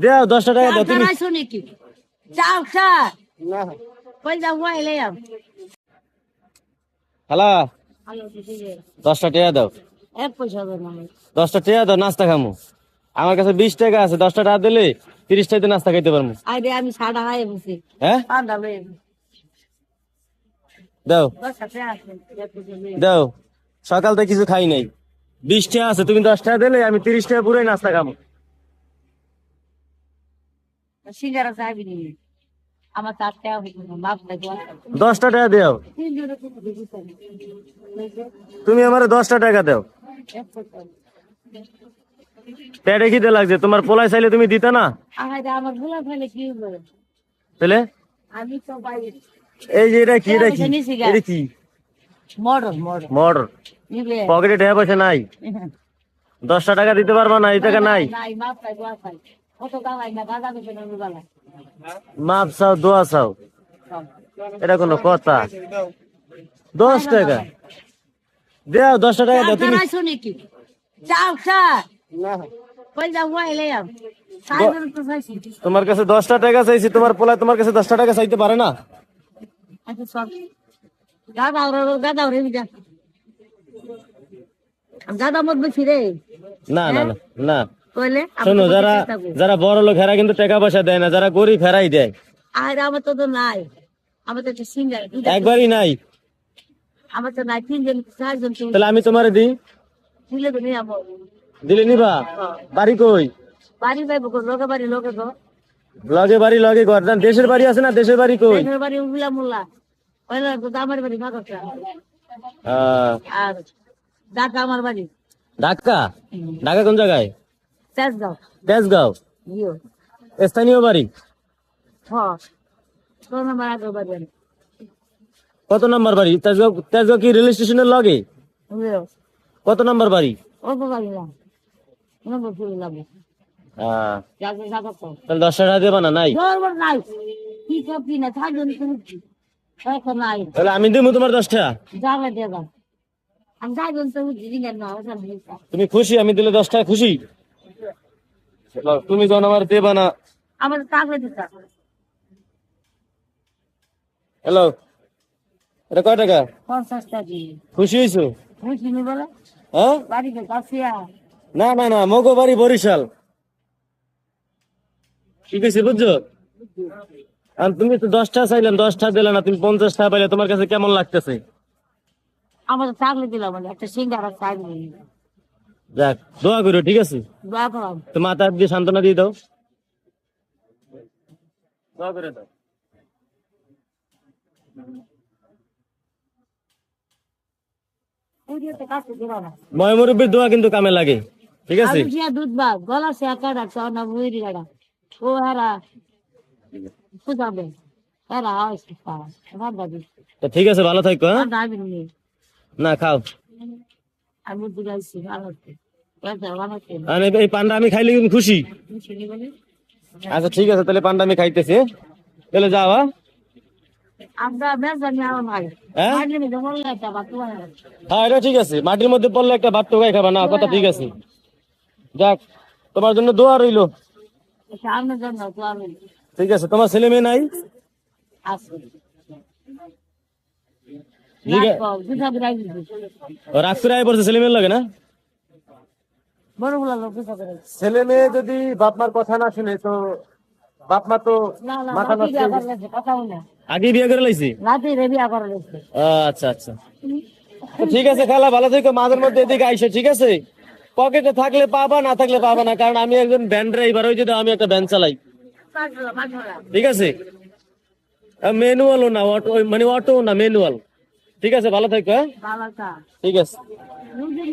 দেও দশটা টাকা দাও তুমি দাঁড়াইছো নাকি যাও খা কই যাও এলে যাও। খালা দশটা টাকা দাও। এক পয়সা দেবো না দশটা টাকা দাও নাস্তা খামু। আমার কাছে বিশ টাকা আছে দশটা টাকা দিলে তিরিশ টাকাতে নাস্তা খাইতে পারব আরে আমি সাদা হাই বসি। হ্যাঁ? দাও। টাকা আছে দাও। সকাল থেকে কিছু খাই নাই। বিশ টাকা আছে তুমি দশ টাকা দিলে আমি তিরিশ টাকা পুরোই নাস্তা খাব সিঙ্গারা চাইবি নি। আমার চার টাকা হইতো না বাপ দশটা টাকা দেও। তুমি আমার দশটা টাকা দাও। পয়সা। খিদে লাগছে তোমার পোলাই চাইলে তুমি দিতে না? আমার ভুলা ফেলে কি হবে তাহলে? আমি তো বাইরে এই যে এটা কি এটা কি? এটা কি? পকেটে টাকা পয়সা নাই। দশটা টাকা দিতে পারবা না এই টাকা নাই। মাপ চাও দোয়া চাও এটা কোনো কথা। দশ টাকা। দেও দশটা টাকা দাও তুমি চাইছি। তোমার কাছে দশটা টাকা চাইছি তোমার পোলা তোমার কাছে দশটা টাকা চাইতে পারে না? আচ্ছা গাদা মত বেশি রে। না না না না। শোনো যারা যারা বড় লোক হেরা কিন্তু টাকা পয়সা দেয় না যারা গরিব হেরাই দেয়। আর আমার তো তো নাই। আমার তো সিঙ্গার একবারই নাই। আমার তো নাই তিনজন চারজন তাহলে আমি তোমারে দিই? দিলে তো নিয়ে দিলে নিবা? বাড়ি কই? বাড়ি যাইব গো লোকে বাড়ি লোকে গো। লগে বাড়ি লগে ঘর। দেশের বাড়ি আছে না দেশের বাড়ি কই? দেশের বাড়ি উগলা মুল্লা। পয়লা তো আমার বাড়ি আহ, আর ঢাকা আমার বাড়ি। ঢাকা? ঢাকা কোন জায়গায়? তেজগাঁও। তেজগাঁও? ইয়ো। স্থানীয় বাড়ি? হ তোর আমার আগে বাড়ি আমি। কত নাম্বার বাড়ি? তেজগাঁও তেজগাঁও কি রেল স্টেশনের লগে? কত নাম্বার বাড়ি? তাহলে টাকা দেবা না নাই? তাহলে আমি দেবো। তোমার তুমি খুশি আমি দিলে দশটা খুশি? তুমি যখন আমার দেবা না। আমার টাকা দিতা হ্যালো এটা কয় টাকা? পঞ্চাশ টাকা। খুশি হয়েছো বলে। হ্যাঁ? বাড়িতে কাছিয়া না না না মগো বাড়ি বরিশাল। কি কইছি বুঝছ? আর তুমি তো দশটা চাইলাম দশটা দিলে না তুমি পঞ্চাশটা পাইলে তোমার কাছে কেমন লাগতেছে? আমার চাকরি দিলাম একটা সিঙ্গারা চাকরি যাক দোয়া করো ঠিক আছে? দোয়া তো মাথা দিয়ে সান্ত্বনা দিয়ে দাও। দোয়া করে দাও। দিয়ে কিন্তু কামে লাগে ঠিক আছে? দুধ বা গলা ও হেরা বুঝাবে হেরা ঠিক আছে ভালো থাকো হ্যাঁ? না খাও। আমি ভালো এই- পান্ডা আমি খাইলে কিন্তু খুশি। আচ্ছা ঠিক আছে তাহলে পান্ডা আমি খাইতেছি হ্যাঁ? তাহলে যাও হ্যাঁ? হ্যাঁ? এটা ঠিক আছে। মাটির মধ্যে পড়লে একটা ভাত টোকাই খাবা না কথা ঠিক আছে। যাক তোমার জন্য দোয়া রইল। আমি ঠিক আছে তোমার ছেলে মেয়ে নাই আসব ঠিক আছে দুটা বিরাই ও রাগ করে আয় পড়ছে লাগে না? ছেলে মেয়ে যদি বাপ মার কথা না শুনে তো বাপ মা তো মাথা নষ্ট আগে বিয়ে করে লাইছি? আচ্ছা আচ্ছা। ঠিক আছে খালা ভালো থেকো মাঝের মধ্যে এদিকে আইসো ঠিক আছে? পকেটে থাকলে পাবা না থাকলে পাবা না কারণ আমি একজন ভ্যান ড্রাইভার ওই যদি আমি একটা ভ্যান চালাই। ঠিক আছে? ম্যানুয়ালও না অটো মানে অটো না ম্যানুয়াল ঠিক আছে ভালো থাকো হ্যাঁ? বালাটা ঠিক আছে। রুজি